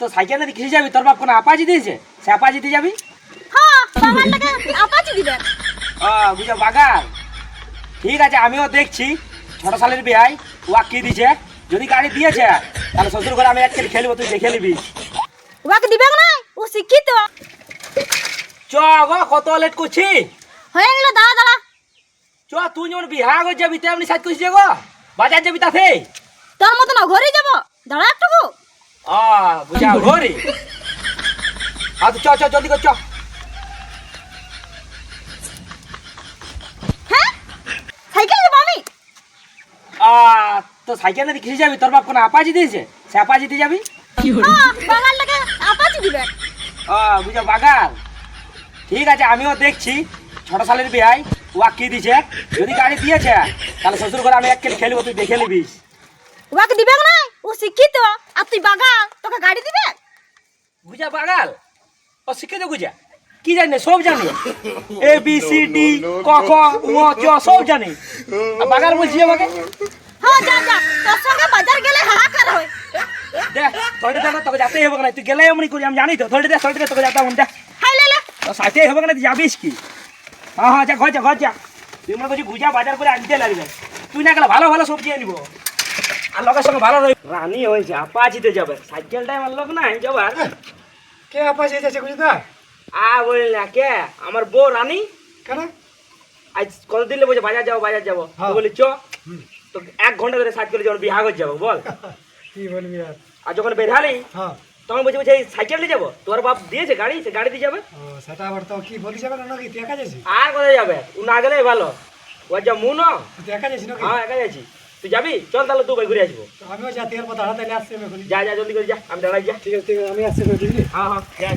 তো সাইকেল সাইকেলে কিসে যাবি? তোর বাপ কোনো আপাজি দিয়েছে? সে আপাজিতে যাবি? হ্যাঁ বুঝো বাগান ঠিক আছে আমিও দেখছি। ছোট সালের বিয়াই ওয়া কি দিছে যদি গাড়ি দিয়েছে তাহলে শ্বশুর ঘরে আমি এক খেলে খেলব তুই দেখে নিবি। ওকে দিবে না ও শিক্ষিত। চ গো কত লেট করছি? হয়ে গেল দাঁড়া দাঁড়া। চ তুই যেমন বিহার যাবি তেমনি সাজ করছিস গো। বাজার যাবি তাতে? তোর মতো না ঘরে যাব। দাঁড়া একটুকু। ও বুঝা ঘরে আ চ চ জলদি কর চ। হ্যাঁ? সাইকেল যাব আমি। আ তো সাইকেলে কিসে যাবি? তোর বাপ কোনো আপাজি দিয়েছে? সে আপাজিতে যাবি? বাগান লাগে আপাচি দিবে। ও বুঝো বাগান। ঠিক আছে আমিও দেখছি। ছোট সালের বিয়াই ওয়া কি দিছে? যদি গাড়ি দিয়েছে তাহলে শ্বশুর ঘরে আমি এক খেলব তুই দেখে নিবি ওকে দিবে না ও আর তুই বাগান তোকে গাড়ি দিবে ও শিখে দে বুঝা কি জানি সব জানি। এ বি সি ডি ক খ উ চ সব জানি। আর বাগাল বলছি আমাকে? হ্যাঁ যা যা। তোর সঙ্গে বাজার গেলে হাহাকার হয়। দেখ থোড়ে দেখ তোকে যেতেই হবে না। তুই গেলে এমনি করি আমি জানি তো। থোড়ে দেখ থোড়ে দেখ তোকে যেতে হবে না, দেখ হাই লে লে। তো সাথেই হবে না তুই যাবিস কি? হ্যাঁ হ্যাঁ যা ঘর যা ঘর যা। তুই মনে করছি গুজা বাজার করে আনতে লাগবে। তুই না গেলে ভালো ভালো সবজি আনিব। আর লোকের সঙ্গে ভালো রই রানী হয়েছে আপাচিতে যাবে। সাইকেলটাই আমার লোক নাই যাবার কে আপা যেতেছে বুঝি দা আ বলি না কে? আমার বউ রানী। কেন? আজ কত দিলে বলছে বাজার যাব বাজার যাব। হ্যাঁ। বলি চ। তো এক ঘণ্টা ধরে সাইকেল যখন বিহার করে যাব বল। কি বলবি আর? আর যখন বেরহালি হ্যাঁ। তখন বলছি বলছে এই সাইকেল নিয়ে যাব? তোর বাপ দিয়েছে গাড়ি সে গাড়ি দিয়ে যাবে। সেটা আবার তো কি বলিস এবার নাকি তুই একা যাচ্ছি আর কোথায় যাবে? ও না গেলেই ভালো। ওর যা মু না তুই একা যাচ্ছি নাকি? হ্যাঁ একা যাচ্ছি। তুই যাবি? চল তাহলে দুবাই ঘুরে আসব। আমিও যা তেল কথা তাহলে আসছি আমি যা যা জলদি করে যা আমি দাঁড়াই যা। ঠিক আছে ঠিক আছে আমি আসছি হ্যাঁ হ্যাঁ যা